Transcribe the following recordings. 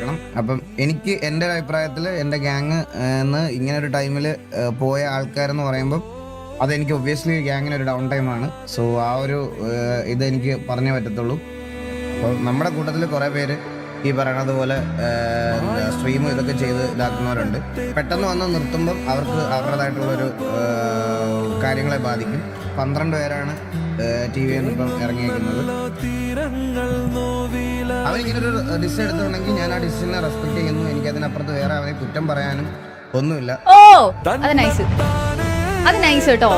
കാരണം അപ്പം എനിക്ക് എന്റെ ഒരു അഭിപ്രായത്തിൽ എന്റെ ഗ്യാങ് എന്ന് ഇങ്ങനെ ഒരു ടൈമിൽ പോയ ആൾക്കാരെന്ന് പറയുമ്പം അതെനിക്ക് ഒബ്വിയസ്ലി ഗ്യാങ്ങിന് ഒരു ഡൗൺ ടൈമാണ് സോ ആ ഒരു ഇത് എനിക്ക് പറഞ്ഞേ പറ്റത്തുള്ളൂ. അപ്പം നമ്മുടെ കൂട്ടത്തിൽ കുറേ പേര് ഈ പറയണത് പോലെ സ്ട്രീമും ഇതൊക്കെ ചെയ്ത് ഇതാക്കുന്നവരുണ്ട്. പെട്ടെന്ന് വന്ന് നിർത്തുമ്പം അവർക്ക് അവരുടേതായിട്ടുള്ളൊരു കാര്യങ്ങളെ ബാധിക്കും. പന്ത്രണ്ട് പേരാണ് ടി വി ഇപ്പം ഇറങ്ങിയിരിക്കുന്നത്. അവരിങ്ങനെ ഒരു ഡിസിഷൻ എടുത്തുണ്ടെങ്കിൽ ഞാൻ ആ ഡിസിഷനെ റെസ്പെക്ട് ചെയ്യുന്നു. എനിക്ക് അതിനപ്പുറത്ത് വേറെ അവനെ കുറ്റം പറയാനും ഒന്നുമില്ല. ഓ അത് നൈസ് അത് നൈസ് കേട്ടോ.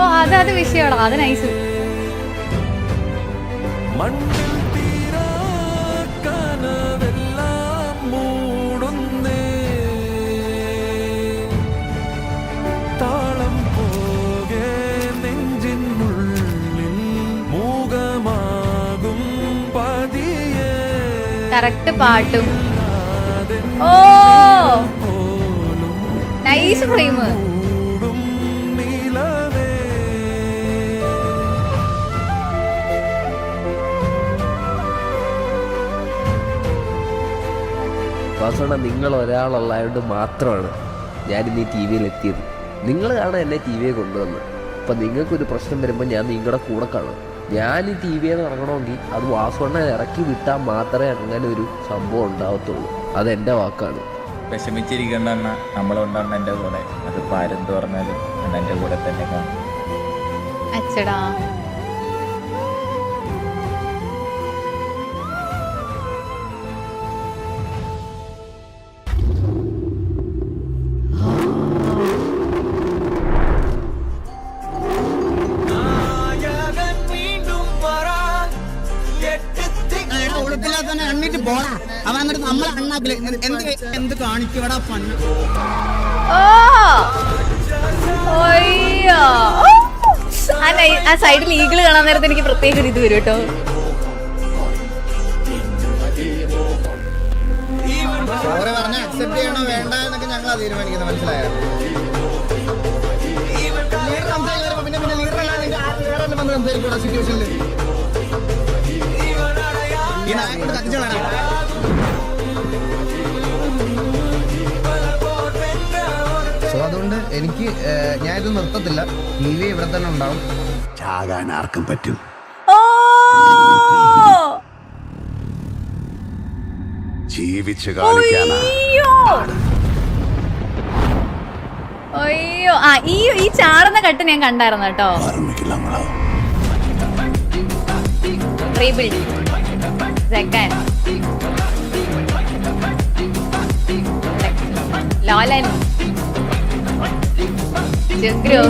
ഓ അത് അത് വിഷയമാണോ? അത് നൈസ് മണ്ണിൽ കറക്റ്റ് പാട്ടും. ഓ നൈസ് ഫ്രെയിം വാസവണ്ണ നിങ്ങൾ ഒരാളുള്ളതുകൊണ്ട് മാത്രമാണ് ഞാനിന്ന് ഈ ടി വിയിൽ എത്തിയത്. നിങ്ങളാണ് എന്നെ ടി വിയെ കൊണ്ടുവന്നത്. അപ്പം നിങ്ങൾക്കൊരു പ്രശ്നം വരുമ്പോൾ ഞാൻ നിങ്ങളുടെ കൂടെ കാണും. ഞാൻ ഈ ടി വിയിൽ നിന്ന് ഇറങ്ങണമെങ്കിൽ അത് വാസവണ്ണ ഇറക്കി വിട്ടാൽ മാത്രമേ അങ്ങനെ ഒരു സംഭവം ഉണ്ടാവത്തുള്ളൂ. അതെന്റെ വാക്കാണ്. വിഷമിച്ചിരിക്കേണ്ട അണ്ണ നമ്മളുണ്ടാണ് എന്റെ കൂടെ. അത് അണ്ണ എന്റെ കൂടെ തന്നെ കാണും. അച്ചടാ. എണ്ണിട്ട് പോടാ അവൻ എന്നിട്ട് നമ്മളെ അണ്ണാക്കിൽ എന്ത് എന്ത് കാണിക്കടാ പണ്ണ്. ആ സൈഡിൽ ഈഗിൾ കാണാൻ നേരത്തെ എനിക്ക് പ്രത്യേക ഇത് വരും കേട്ടോ. പറഞ്ഞ അക്സെപ്റ്റ് ചെയ്യണോ വേണ്ട എന്നൊക്കെ തീരുമാനിക്കുന്നത് മനസ്സിലായോ? പിന്നെ പിന്നെ ലീഡർ അല്ലാതെ ആരും വേറെ ആരും വന്ന് സംസാരിക്കൂടാ സിറ്റുവേഷനിൽ ഈ നായകോട് സോ അതുകൊണ്ട് എനിക്ക് ഞാനിത് നിർത്തത്തില്ല. ടി വി ഇവിടെ തന്നെ ഉണ്ടാവും. ചാകാൻ ആർക്കും പറ്റും. ഓ! ജീവിച്ച് കാണിക്കാനാ. അയ്യോ! അയ്യോ. ആ ഈ ഈ ചാടുന്ന കട്ട് ഞാൻ കണ്ടായിരുന്നു കേട്ടോ. റീബിൽഡ്. സെക്കൻഡ് ലോലൻ. ജഗ്രോ.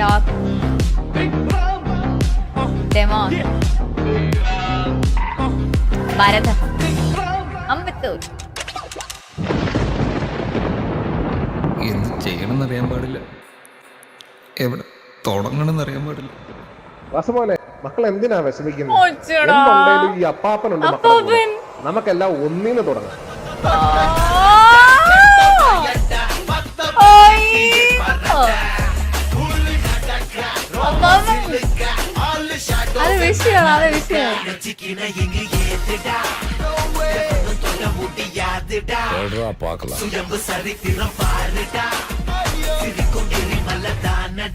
Dog demon. ഭരത അമ്പത്തൂർ. എന്ത് ചെയ്യണമെന്ന് അറിയാൻ പാടില്ല. എവിടെ തുടങ്ങണമെന്ന് അറിയാൻ പാടില്ല വാസമോനെ മക്കൾ എന്തിനാ വിഷമിക്കുന്നത് ഈ അപ്പാപ്പനുണ്ട്. നമുക്കെല്ലാം ഒന്നിന് തുടങ്ങാം. അത് വിഷയമാണ് അത് വിഷയമാണ്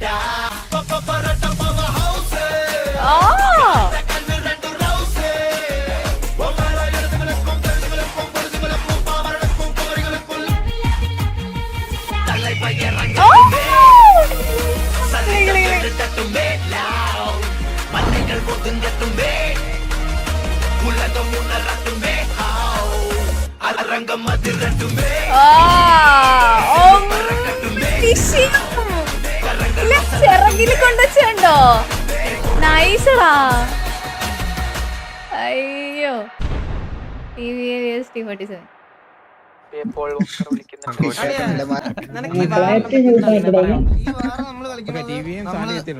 ആ ചിറകിൽ കൊണ്ടുവച്ചുണ്ടോ നൈസടാ അയ്യോ T V S T forty seven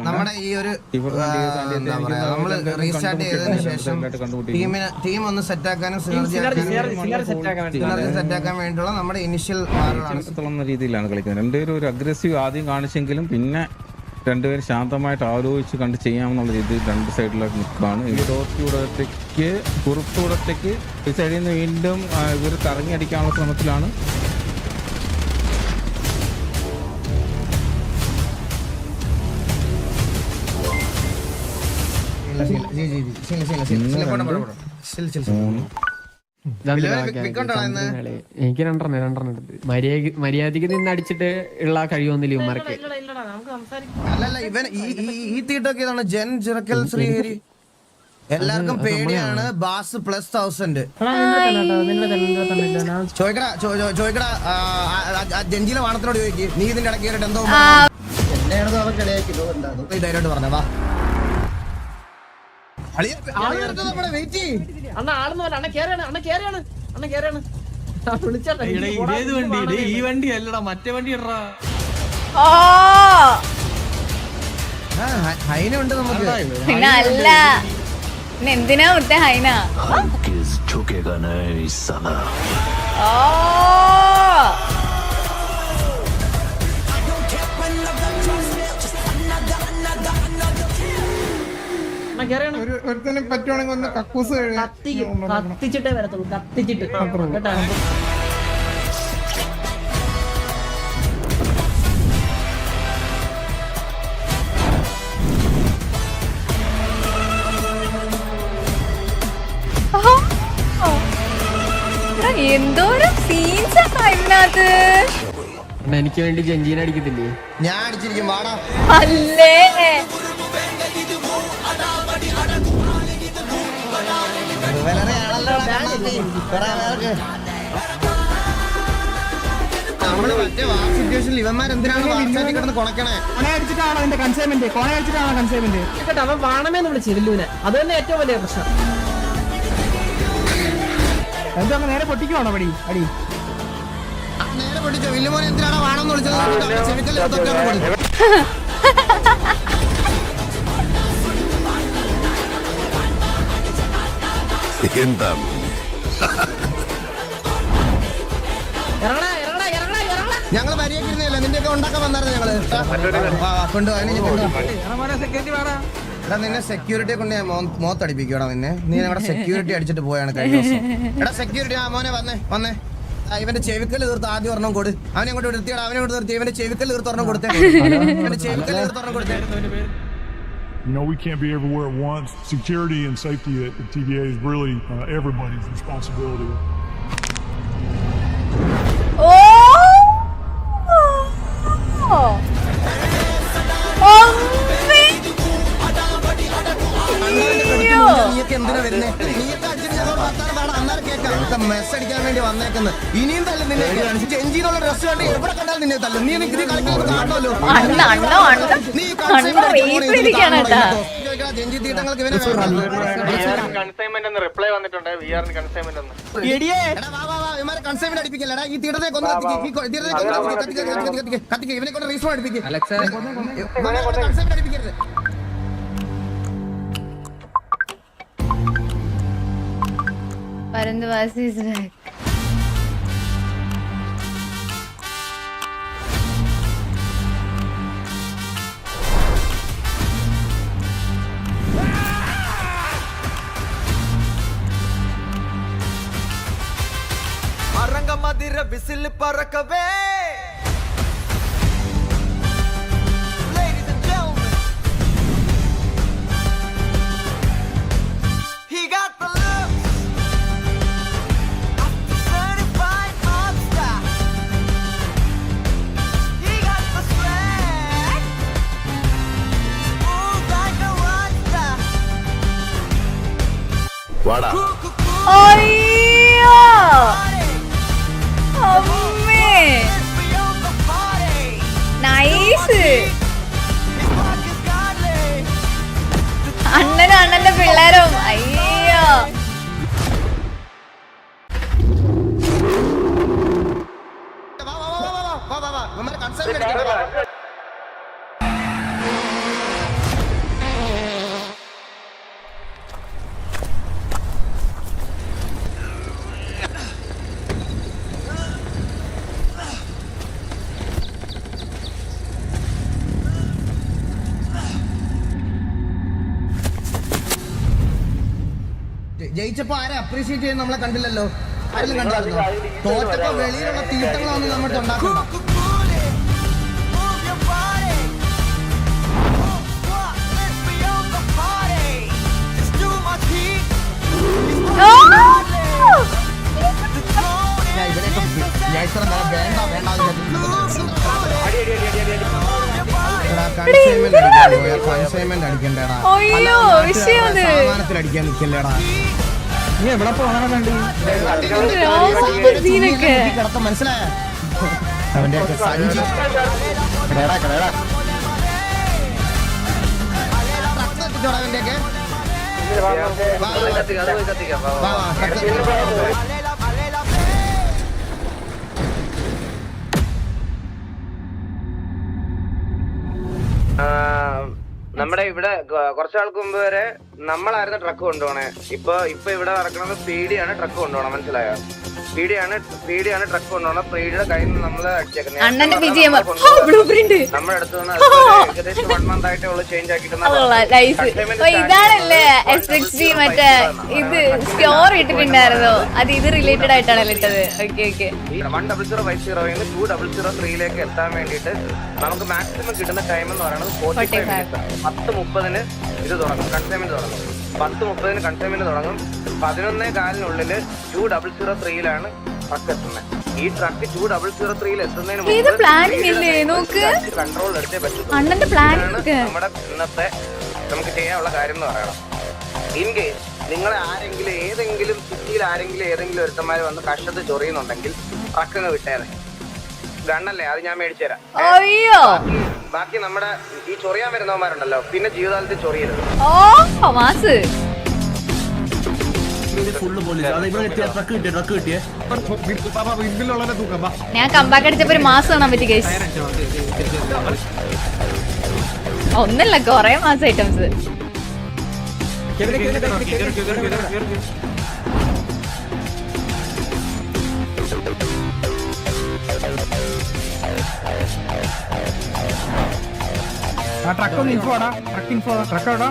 നമ്മുടെ ഈ ഒരു നമ്മൾ റീസ്റ്റാർട്ട് ചെയ്തതിനു ശേഷം ടീമിന് ടീം ഒന്ന് സെറ്റ് ആക്കാനും സിനർജി സെറ്റ് ആക്കാൻ വേണ്ടിയുള്ള നമ്മുടെ ഇനിഷ്യൽ രീതിയിലാണ് കളിക്കുന്നത് രണ്ടുപേരും ഒരു അഗ്രസീവ് ആദ്യം കാണിച്ചെങ്കിലും പിന്നെ രണ്ടുപേരും ശാന്തമായിട്ട് ആലോചിച്ച് കണ്ട് ചെയ്യാമെന്നുള്ള രീതിയിൽ രണ്ട് സൈഡിലായിട്ട് നിൽക്കുകയാണ് ഈ ഡോർത്തിയൂടത്തേക്ക് കുറുത്തൂടത്തേക്ക് ഈ സൈഡിൽ നിന്ന് വീണ്ടും ഇവർ കറങ്ങി അടിക്കാനുള്ള ശ്രമത്തിലാണ് ശീല, എനിക്ക് രണ്ടെണ്ണം രണ്ടെണ്ണം എടുത്ത്. മര്യാദ മര്യാദയ്ക്ക് നിന്ന് അടിച്ചിട്ട് ഉള്ള കഴിവൊന്നില്ല ഇവന്മാർക്ക്. അല്ലല്ല ഇവൻ ഈ ഈ- ഈ തീട്ടൊക്കെ ഇതാണ് ജൻ ജിറക്കൽ ശ്രീഹരി. എല്ലാവർക്കും പേടിയാണ് ബാസ് പ്ലസ് തൗസൻഡ്. ചോദിക്കടാ ചോദിക്കടാ ജഞ്ചിയിലെ വാണത്തിനോട് ചോദിക്കും. നീ ഇതിന്റെ ഇടയ്ക്ക് എന്തോ എന്താ? ധൈര്യമായിട്ട് പറഞ്ഞ വാ. വണ്ടി ഈ വണ്ടി അല്ലടാ മറ്റേ നമുക്ക്. അല്ല. എന്തിനാ ഹൈന? ഒരുത്തനും പറ്റുവാണെങ്കിൽ ഒന്ന് കക്കൂസ് കത്തിച്ചിട്ടേ വരത്തുള്ളൂ. കത്തിച്ചിട്ട്. കേട്ടാ? എന്തോരം സീൻസ് ഇതിനകത്ത്? എനിക്ക് വേണ്ടി ജഞ്ചീന അടിക്കത്തില്ലേ? ഞാൻ അടിച്ചിരിക്കും വാടാ. അല്ലേ? അടിച്ചിട്ടാണോ എന്റെ കൺസൈൻമെന്റ് കോണ അടിച്ചിട്ടാണോ കൺസൈൻമെന്റ് കേട്ടോ അവൻ വാണമെന്ന് വിളിച്ചു വില്ലുവിനെ അത് തന്നെ ഏറ്റവും വലിയ പ്രശ്നം. എന്താ നേരെ പൊട്ടിക്കുവാണോ പടി? അടി. നേരെ പൊട്ടിച്ചോ. വില്ലുമോനെ എന്തിനാണ് വാണെന്ന് വിളിച്ചത്? ചെവിക്കല്ലേ തൊട്ടാണ് കൊടുത്തു എന്താ ഇറങ്ങടാ ഇറങ്ങടാ ഇറങ്ങടാ ഇറങ്ങടാ. ഞങ്ങൾ മര്യാദക്കിരുന്നില്ല നിന്റെ ഒക്കെ ഉണ്ടാക്കാൻ വന്നായിരുന്നു ഞങ്ങൾ. കൊണ്ടുവാ എടാ നിന്നെ സെക്യൂരിറ്റിയെ കൊണ്ട് ഞാൻ മോത്തടിപ്പിക്കൂടാ നിന്നെ. നീ ഞങ്ങളുടെ സെക്യൂരിറ്റി അടിച്ചിട്ട് പോയാണ് കഴിഞ്ഞ ദിവസം. എടാ സെക്യൂരിറ്റി ആ മോനെ വന്നേ വന്നേ. ഇവന്റെ ചെവിക്കൽ തീർത്ത് ആദ്യം ഒരെണ്ണം കൊടു. അവനെ അങ്ങോട്ട് നിർത്തിയാണ് അവനെ കൊണ്ട് നിർത്തി. ഇവന്റെ ചെവിക്കൽ തീർത്ത് ഒരെണ്ണം കൊടുത്തേ. ഇവന്റെ ചെവിക്കൽ തീർത്ത് ഒരെണ്ണം കൊടുത്തേ. You know, we can't be everywhere at once. Security and safety at the TVA is really uh, everybody's responsibility. ഓ അമ്മേ. അയ്യോ. നീയൊക്കെ എന്തിനാ വരുന്നേ നീയൊക്കെ Mess അടിക്കാൻ വേണ്ടി വന്നേക്കുന്നു ഇനിയും തല്ലും നിന്നെ ചെഞ്ചിന്നുള്ള ഡ്രസ് കണ്ട് എവിടെ കണ്ടാൽ നിന്നെ തല്ലും. നീ നീ കളിക്കുന്നത് കാണുമല്ലോ അണ്ണ അണ്ണോ അണ്ണ നീ. കൺസൈൻമെന്റ് റിപ്ലൈ വന്നിട്ടുണ്ട്. വി ആറിന് കൺസൈൻമെന്റ് എന്ന്. എടാ, വാ, വാ, വാ, ഇവന്മാരെ consignment അടിപ്പിക്കല്ലെടാ. ഈ തീരത്തെ കൊന്നു. ഇവനെ കൊണ്ട് റീസ്പോൺ അടിപ്പിക്കും. consignment അടിപ്പിക്കരുത്. மருந்துவாசி அரங்கமதிர விசில் பறக்கவே പാടാ. അണ്ണനും അണ്ണന്റെ പിള്ളേരും. ജയിച്ചപ്പോ ആരെ അപ്രീഷിയേറ്റ് ചെയ്യുന്ന നമ്മളെ കണ്ടില്ലല്ലോ? ആരെങ്കിലും കണ്ടായിരുന്നു? തോറ്റപ്പോ വെളിയിലുള്ള തീർത്ഥങ്ങളൊന്നും നമ്മുടെ! ഞാൻ ഇവരെയൊക്കെ വേണ്ട വേണ്ട അയ്യോ, വിഷയം അടിക്കാൻ നിൽക്കല്ലേടാ നീ എവിടെ രാമ സീനൊക്കെ കിടത്ത മനസ്സിലായ? അവന്റെ ഒക്കെ സഞ്ചി. എടാ, എടാ. ട്രക്ക് എത്തിച്ചോടാ നമ്മുടെ ഇവിടെ കുറച്ചാൾക്ക് മുമ്പ് വരെ നമ്മളായിരുന്നു ട്രക്ക് കൊണ്ടുപോണേ. ഇപ്പൊ ഇപ്പൊ ഇവിടെ നടക്കുന്നത് പേടിയാണ് ട്രക്ക് കൊണ്ടുപോകണം മനസ്സിലായോ? പീഡിയാണ് പീഡിയാണ് ട്രക്ക് കൊണ്ടുപോകണം പീഡിയുടെ കയ്യിൽ നിന്ന് നമ്മൾ അടിച്ചേക്കുന്നത്. അണ്ണന്റെ വിജയം. ബ്ലൂ പ്രിന്റ് നമ്മുടെ അടുത്ത് നിന്ന് ഏകദേശം വൺ മന്ത് ആയിട്ടേ ഉള്ളൂ ചേഞ്ച് ഓ ഇതാണല്ലേ എസ് എക്സ് ഡി മറ്റേ ഇത് സ്റ്റോർ ഇട്ടിട്ടുണ്ടായിരുന്നോ? അത് ഇത് റിലേറ്റഡ് ആയിട്ടാണല്ലോ ഇട്ടത് okay okay one double zero five സീറോയിൽ നിന്ന് ടു ഡബിൾ സീറോ ത്രീയിലേക്ക് എത്താൻ വേണ്ടിയിട്ട് നമുക്ക് മാക്സിമം കിട്ടുന്ന ടൈം എന്ന് പറയുന്നത് ഫോർട്ടി ഫൈവ് 45. മിനിറ്റ്സ് പത്ത് മുപ്പതിന് ഇത് തുടങ്ങും. കൺസൈൻമെന്റ് തുടങ്ങും. പത്ത് മുപ്പതിന് കൺസ്യൂമിന് തുടങ്ങും. പതിനൊന്നേ കാലിനുള്ളിൽ ടു ഡബിൾ സീറോ ത്രീയിലാണ് ട്രക്ക് എത്തുന്നത് ഈ ട്രക്ക് ടു ഡബിൾ സീറോ ത്രീയിൽ എത്തുന്നതിന്? നോക്ക്. കൺട്രോൾ എടുത്തേ പറ്റും നമ്മുടെ ഇന്നത്തെ നമുക്ക് ചെയ്യാനുള്ള കാര്യം എന്ന് പറയണം. ഇൻ കേസ് നിങ്ങളെ ആരെങ്കിലും ഏതെങ്കിലും സിറ്റിയിൽ ആരെങ്കിലും ഏതെങ്കിലും ഒരുത്തന്മാർ വന്ന് കഷത്ത് ചൊറിയുന്നുണ്ടെങ്കിൽ ട്രക്കങ്ങ് വിട്ടേരെ. ഗണ്ണല്ലേ? അത് ഞാൻ മേടിച്ചു തരാം അയ്യോ. ബാക്കി- നമ്മുടെ ഈ ചൊറിയാൻ വരുന്നവന്മാരുണ്ടല്ലോ. പിന്നെ ജീവിതകാലത്ത് ചൊറിയരുത്. ഓ മാസ്. ഞാൻ കമ്പാക്ക് അടിച്ചപ്പോ ഒരു മാസം കാണാൻ പറ്റി കേസ് ഒന്നല്ല കൊറേ മാസം ഐറ്റംസ് ട്രക്ക് ഒന്ന് ഇൻഫോ ആടാ ട്രക്ക് ഇൻഫോ ട്രക്ക് ആടാ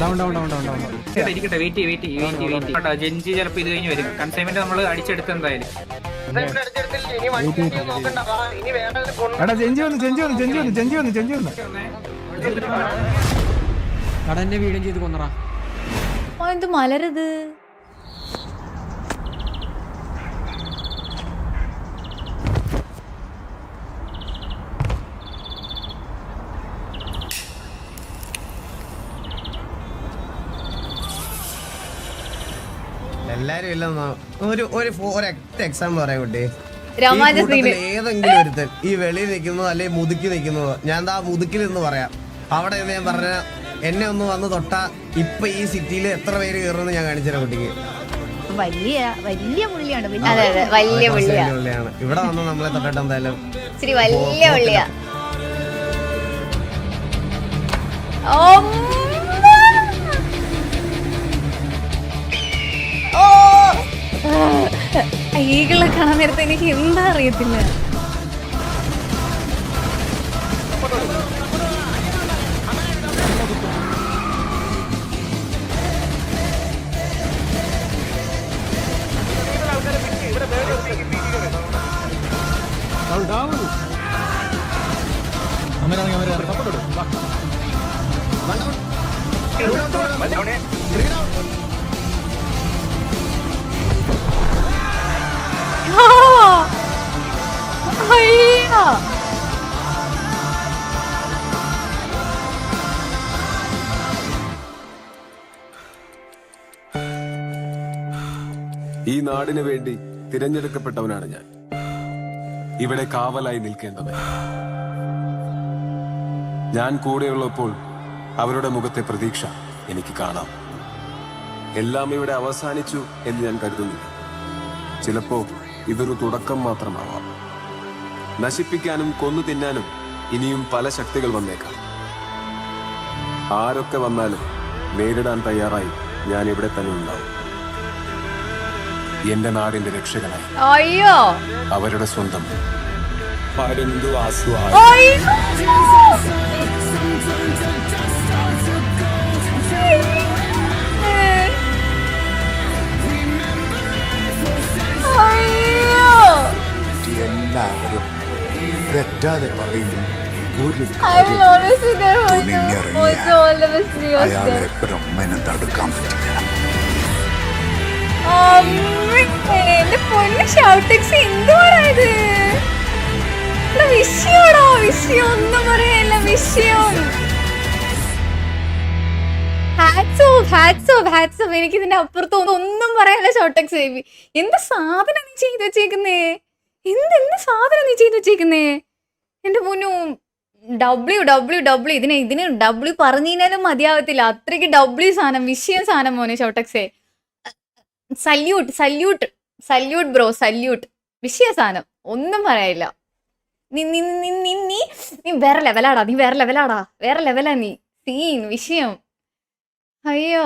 down down down down down ഇരിക്കട്ടെ വെയിറ്റ് വെയിറ്റ് വെയിറ്റ് ചിലപ്പോ ഇത് കഴിഞ്ഞ് വരും. കൺസൈൻമെന്റ് നമ്മൾ അടിച്ചെടുത്ത് എന്തായാലും. എടാ ജെഞ്ചി വന്നു ജെഞ്ചി വന്നു ജെഞ്ചി വന്നു ജെഞ്ചി വന്നു ജെഞ്ചി വന്നു. എന്നെ വീടും ചെയ്ത് കൊന്നറാ മലരത്? എല്ലാരും ഇല്ലെന്നോ ഒരു ഒരു എക്സാമ്പിൾ പറയാം കുട്ടി. ഏതെങ്കിലും ഒരുത്തൻ ഈ വെളിയിൽ നിൽക്കുന്നതോ അല്ലെങ്കിൽ മുതുക്കി നിൽക്കുന്നതോ ഞാൻ ആ മുതുക്കിൽ നിന്ന് പറയാം. അവിടെ ഞാൻ പറഞ്ഞ എന്നെ ഒന്ന് വന്ന് തൊട്ട ഇപ്പൊ ഈ സിറ്റിയിൽ എത്ര പേര് കയറുമെന്ന് ഞാൻ കാണിച്ചുതരാം കുട്ടിക്ക്. വലിയ വലിയ പുള്ളിയാണ്. വലിയ ഇവിടെ വന്ന് നമ്മളെ തൊട്ടിട്ട് എന്തായാലും ഇച്ചിരി വലിയ പുള്ളിയാ. ഓ കാണാൻ നേരത്തെ എനിക്ക് എന്താ അറിയത്തില്ല. നാടിന് വേണ്ടി തിരഞ്ഞെടുക്കപ്പെട്ടവനാണ് ഞാൻ. ഇവിടെ കാവലായി നിൽക്കേണ്ടത് ഞാൻ കൂടെയുള്ളപ്പോൾ അവരുടെ മുഖത്തെ പ്രതീക്ഷ എനിക്ക് കാണാം. എല്ലാം ഇവിടെ അവസാനിച്ചു എന്ന് ഞാൻ കരുതുന്നില്ല. ചിലപ്പോ ഇതൊരു തുടക്കം മാത്രമാവാം. നശിപ്പിക്കാനും കൊന്നു തിന്നാനും ഇനിയും പല ശക്തികൾ വന്നേക്കാം. ആരൊക്കെ വന്നാലും നേരിടാൻ തയ്യാറായി ഞാൻ ഇവിടെ തന്നെ ഉണ്ടാവും. എന്റെ നാടിന്റെ രക്ഷകനായി. അയ്യോ. അവരുടെ സ്വന്തം പരുന്തു എല്ലാവരും തെറ്റാതെ പറയുന്നു. ഒരു will always be എന്റെ പൊന്ന് ഷൗട്ടിക്സ് എന്തുവാടാ ഇത് വിഷയോടോ വിഷയം ഒന്നും പറയല്ല വിഷയം. എനിക്ക് ഇതിന്റെ അപ്പുറത്ത് ഒന്നും- പറയാനില്ല ഷോട്ടക്സ് ബേബി എന്ത് സാധനം നീ ചെയ്ത് വെച്ചേക്കുന്നേ? എന്ത് എന്ത് സാധനം നീ ചെയ്ത് വെച്ചേക്കുന്നേ? എന്റെ പൊന്നു ഡബ്ല്യു ഡബ്ല്യു ഡബ്ല്യു ഇതിന് ഇതിന് ഡബ്ല്യു പറഞ്ഞാലും മതിയാവത്തില്ല. അത്രയ്ക്ക് ഡബ്ല്യു സാധനം വിഷയം സാധനം മോനെ ഷോട്ടക്സേ salute salute salute bro salute വിഷയ സാധനം ഒന്നും പറയാനില്ല നീ നീ നീ നീ നീ നീ വേറെ ലെവലാടാ നീ വേറെ ലെവലാടാ വേറെ ലെവലാ നീ. സീൻ വിഷയം. അയ്യോ.